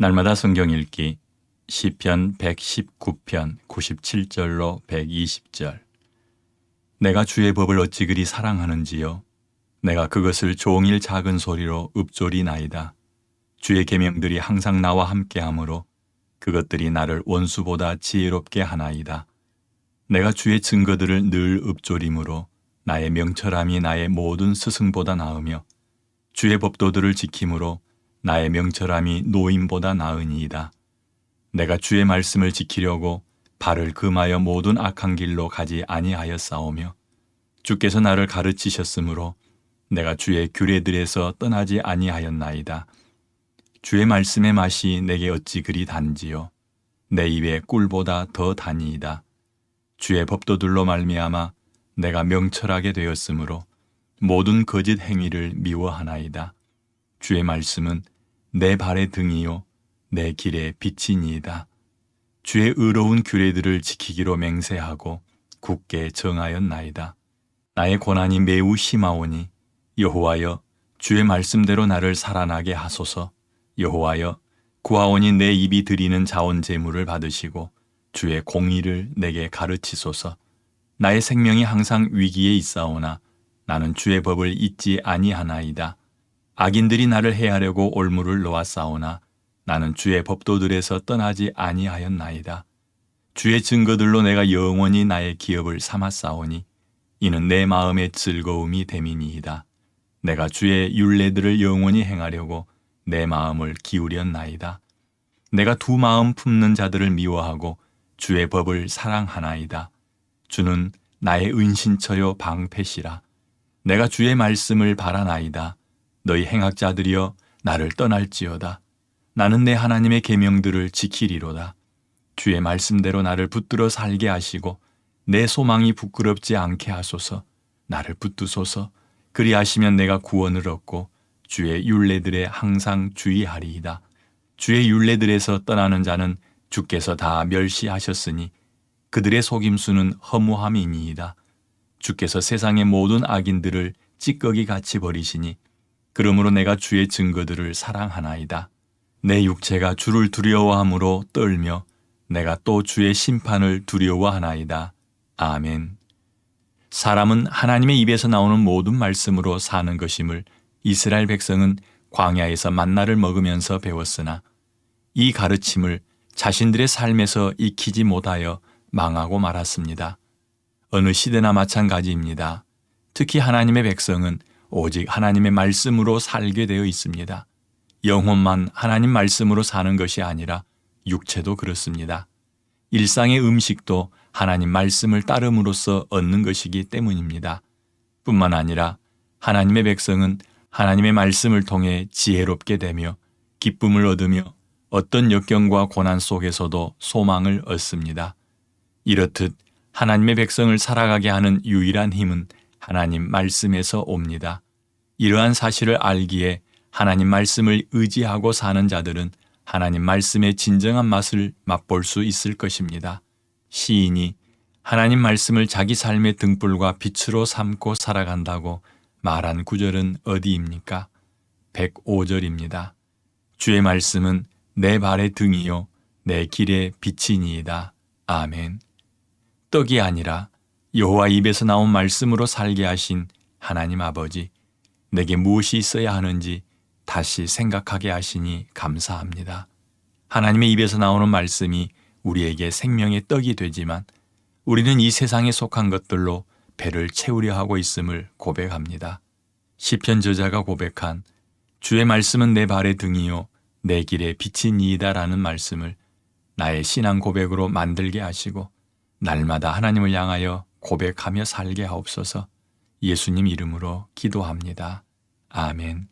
날마다 성경 읽기 시편 119편 97절로 120절. 내가 주의 법을 어찌 그리 사랑하는지요? 내가 그것을 종일 작은 소리로 읊조리나이다. 주의 계명들이 항상 나와 함께하므로 그것들이 나를 원수보다 지혜롭게 하나이다. 내가 주의 증거들을 늘 읊조림으로 나의 명철함이 나의 모든 스승보다 나으며 주의 법도들을 지킴으로 나의 명철함이 노인보다 나으니이다. 내가 주의 말씀을 지키려고 발을 금하여 모든 악한 길로 가지 아니하였사오며 주께서 나를 가르치셨으므로 내가 주의 규례들에서 떠나지 아니하였나이다. 주의 말씀의 맛이 내게 어찌 그리 단지요 내 입에 꿀보다 더 다니이다. 주의 법도들로 말미암아 내가 명철하게 되었으므로 모든 거짓 행위를 미워하나이다. 주의 말씀은 내 발의 등이요 내 길의 빛이니이다. 주의 의로운 규례들을 지키기로 맹세하고 굳게 정하였나이다. 나의 고난이 매우 심하오니 여호와여 주의 말씀대로 나를 살아나게 하소서. 여호와여 구하오니 내 입이 드리는 자원 제물을 받으시고 주의 공의를 내게 가르치소서. 나의 생명이 항상 위기에 있사오나 나는 주의 법을 잊지 아니하나이다. 악인들이 나를 해하려고 올무를 놓았사오나 나는 주의 법도들에서 떠나지 아니하였나이다. 주의 증거들로 내가 영원히 나의 기업을 삼았사오니 이는 내 마음의 즐거움이 됨이니이다. 내가 주의 율례들을 영원히 행하려고 내 마음을 기울였나이다. 내가 두 마음 품는 자들을 미워하고 주의 법을 사랑하나이다. 주는 나의 은신처요 방패시라. 내가 주의 말씀을 바라나이다. 너희 행악자들이여 나를 떠날지어다. 나는 내 하나님의 계명들을 지키리로다. 주의 말씀대로 나를 붙들어 살게 하시고 내 소망이 부끄럽지 않게 하소서. 나를 붙드소서. 그리하시면 내가 구원을 얻고 주의 율례들에 항상 주의하리이다. 주의 율례들에서 떠나는 자는 주께서 다 멸시하셨으니 그들의 속임수는 허무함이니이다. 주께서 세상의 모든 악인들을 찌꺼기 같이 버리시니 그러므로 내가 주의 증거들을 사랑하나이다. 내 육체가 주를 두려워함으로 떨며 내가 또 주의 심판을 두려워하나이다. 아멘. 사람은 하나님의 입에서 나오는 모든 말씀으로 사는 것임을 이스라엘 백성은 광야에서 만나를 먹으면서 배웠으나 이 가르침을 자신들의 삶에서 익히지 못하여 망하고 말았습니다. 어느 시대나 마찬가지입니다. 특히 하나님의 백성은 오직 하나님의 말씀으로 살게 되어 있습니다. 영혼만 하나님 말씀으로 사는 것이 아니라 육체도 그렇습니다. 일상의 음식도 하나님 말씀을 따름으로써 얻는 것이기 때문입니다. 뿐만 아니라 하나님의 백성은 하나님의 말씀을 통해 지혜롭게 되며 기쁨을 얻으며 어떤 역경과 고난 속에서도 소망을 얻습니다. 이렇듯 하나님의 백성을 살아가게 하는 유일한 힘은 하나님 말씀에서 옵니다. 이러한 사실을 알기에 하나님 말씀을 의지하고 사는 자들은 하나님 말씀의 진정한 맛을 맛볼 수 있을 것입니다. 시인이 하나님 말씀을 자기 삶의 등불과 빛으로 삼고 살아간다고 말한 구절은 어디입니까? 105절입니다. 주의 말씀은 내 발의 등이요 내 길의 빛이니이다. 아멘. 떡이 아니라 여호와 입에서 나온 말씀으로 살게 하신 하나님 아버지, 내게 무엇이 있어야 하는지 다시 생각하게 하시니 감사합니다. 하나님의 입에서 나오는 말씀이 우리에게 생명의 떡이 되지만 우리는 이 세상에 속한 것들로 배를 채우려 하고 있음을 고백합니다. 시편 저자가 고백한 주의 말씀은 내 발의 등이요 내 길의 빛이니이다라는 말씀을 나의 신앙 고백으로 만들게 하시고 날마다 하나님을 향하여 고백하며 살게 하옵소서 예수님 이름으로 기도합니다. 아멘.